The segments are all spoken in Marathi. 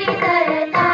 करता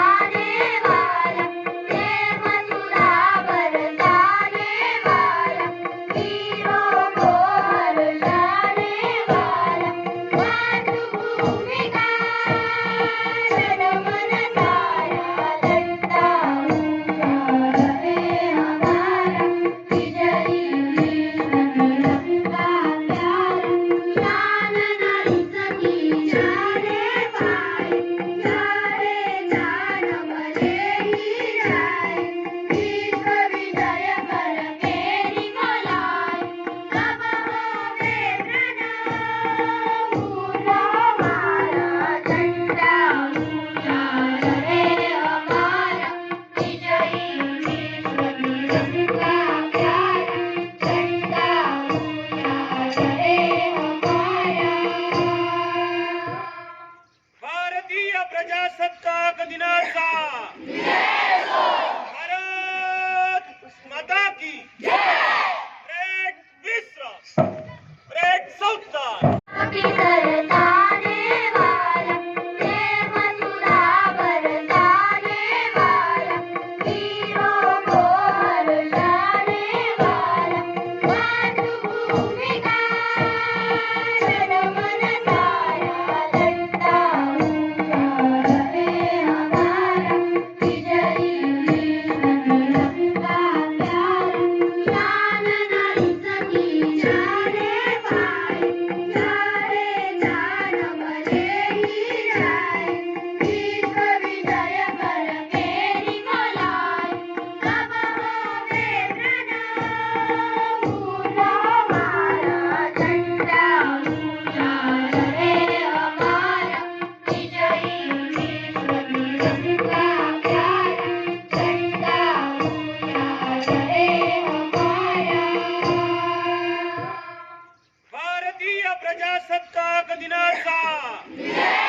प्रजासत्ताक दिनाचा? प्रजासत्ताक दिनाचा?